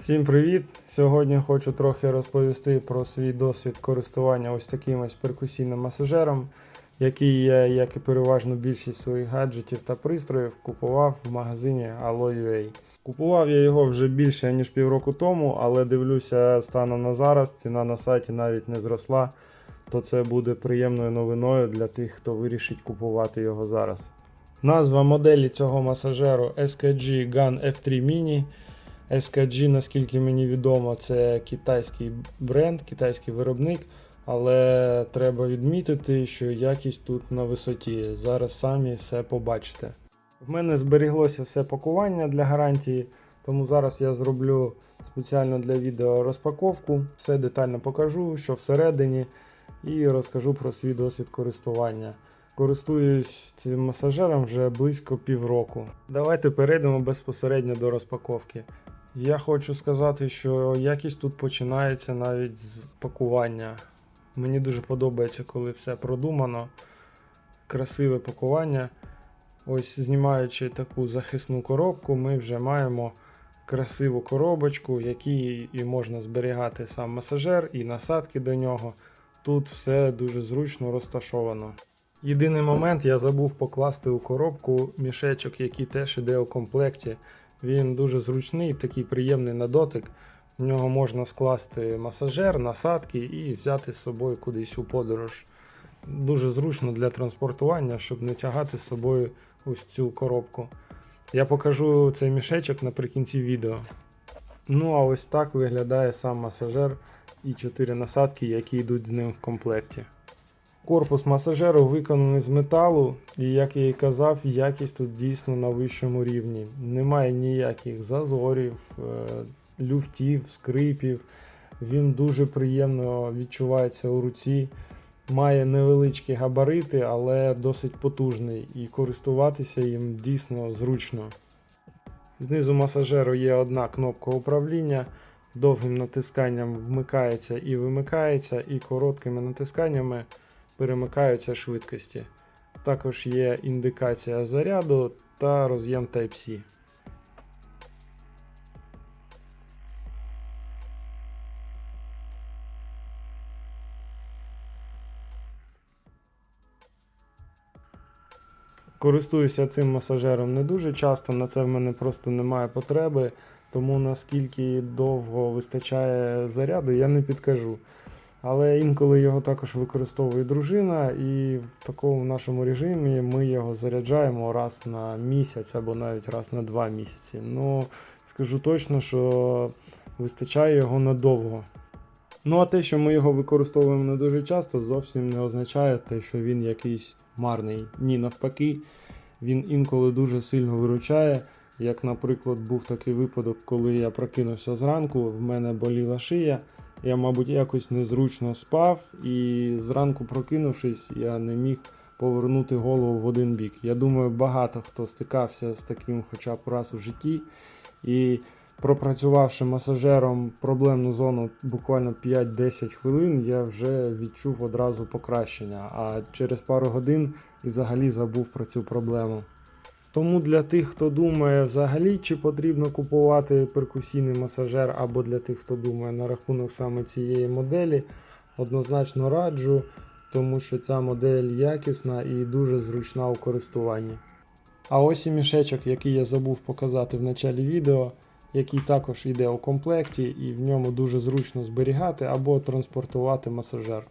Всім привіт! Сьогодні хочу трохи розповісти про свій досвід користування ось таким ось перкусійним масажером, який я, як і переважно більшість своїх гаджетів та пристроїв, купував в магазині Allo.ua. Купував я його вже більше ніж півроку тому, але дивлюся станом на зараз, ціна на сайті навіть не зросла, то це буде приємною новиною для тих, хто вирішить купувати його зараз. Назва моделі цього масажеру SKG Gun F3 Mini. SKG, наскільки мені відомо, це китайський бренд, китайський виробник, але треба відмітити, що якість тут на висоті. Зараз самі все побачите. В мене зберіглося все пакування для гарантії, тому зараз я зроблю спеціально для відео розпаковку, все детально покажу, що всередині, і розкажу про свій досвід користування. Користуюсь цим масажером вже близько півроку. Давайте перейдемо безпосередньо до розпаковки. Я хочу сказати, що якість тут починається навіть з пакування. Мені дуже подобається, коли все продумано, красиве пакування. Ось знімаючи таку захисну коробку, ми вже маємо красиву коробочку, в якій можна зберігати сам масажер і насадки до нього. Тут все дуже зручно розташовано. Єдиний момент я забув покласти у коробку мішечок, який теж іде у комплекті. Він дуже зручний, такий приємний на дотик. В нього можна скласти масажер, насадки і взяти з собою кудись у подорож. Дуже зручно для транспортування, щоб не тягати з собою ось цю коробку. Я покажу цей мішечок наприкінці відео. Ну а ось так виглядає сам масажер і 4 насадки, які йдуть з ним в комплекті. Корпус масажеру виконаний з металу, і як я і казав, якість тут дійсно на вищому рівні. Немає ніяких зазорів, е, люфтів, скрипів. Він дуже приємно відчувається у руці. Має невеличкі габарити, але досить потужний, і користуватися їм дійсно зручно. Знизу масажеру є одна кнопка управління. Довгим натисканням вмикається і вимикається, і короткими натисканнями перемикаються швидкості. Також є індикація заряду та роз'єм Type-C. Користуюся цим масажером не дуже часто, на це в мене просто немає потреби, тому наскільки довго вистачає заряду, я не підкажу. Але інколи його також використовує дружина, і в такому нашому режимі ми його заряджаємо раз на місяць або навіть раз на два місяці. Ну, скажу точно, що вистачає його надовго. Ну а те, що ми його використовуємо не дуже часто, зовсім не означає те, що він якийсь марний. Ні, навпаки, він інколи дуже сильно виручає. Як, наприклад, був такий випадок, коли я прокинувся зранку, в мене боліла шия. Я, мабуть, якось незручно спав, і зранку прокинувшись, я не міг повернути голову в один бік. Я думаю, багато хто стикався з таким хоча б раз у житті. І пропрацювавши масажером проблемну зону буквально 5-10 хвилин, я вже відчув одразу покращення, а через пару годин і взагалі забув про цю проблему. Тому для тих, хто думає взагалі, чи потрібно купувати перкусійний масажер, або для тих, хто думає на рахунок саме цієї моделі, однозначно раджу, тому що ця модель якісна і дуже зручна у користуванні. А ось і мішечок, який я забув показати в началі відео, який також йде у комплекті, і в ньому дуже зручно зберігати або транспортувати масажер.